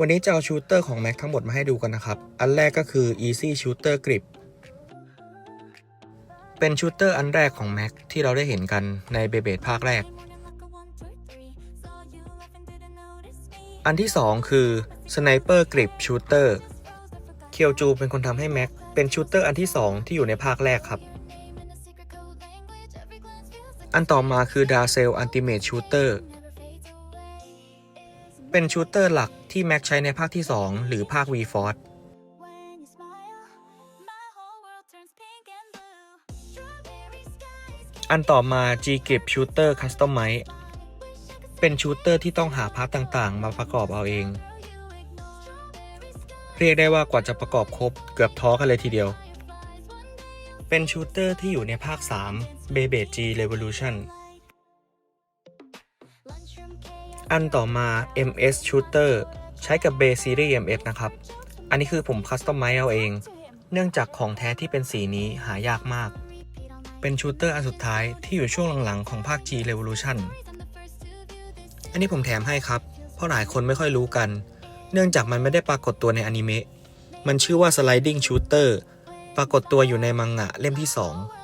วันนี้จะเอาชูเตอร์ของ Mac ทั้งหมดมาให้ดูกันนะครับ อันแรกก็คือ Easy Shooter Grip เป็นชูเตอร์อันแรกของ Mac ที่เราได้เห็นกันในเบเบดภาคแรก อันที่ 2 คือ Sniper Grip Shooter เคียวจูเป็นคนทำให้ Mac เป็นชูเตอร์อันที่ 2 ที่อยู่ในภาคแรกครับ อันต่อมาคือ Darcel Ultimate Shooter เป็นชูเตอร์หลักที่ Mac ใช้ในภาคที่ 2 หรือภาค VForce อันต่อมา G Grip Shooter Customize เป็นชูเตอร์ที่ต้องหาพาร์ทต่างๆ มาประกอบเอาเอง เรียกได้ว่ากว่าจะประกอบครบเกือบท้อกันเลยทีเดียว เป็นชูเตอร์ที่อยู่ในภาค 3 b e b e G Revolution อันต่อมา MS Shooter ใช้กับ b a y Series MS นะครับ อันนี้คือผมคัสตอมไมซ์เอาเอง เนื่องจากของแท้ที่เป็นสีนี้หายากมาก เป็นชูเตอร์อันสุดท้ายที่อยู่ช่วงหลังๆของภาค G Revolution อันนี้ผมแถมให้ครับ เพราะหลายคนไม่ค่อยรู้กัน เนื่องจากมันไม่ได้ปรากฏตัวในอนิเมะ มันชื่อว่า Sliding Shooter ปรากฏตัวอยู่ในมังงะเล่มที่ 2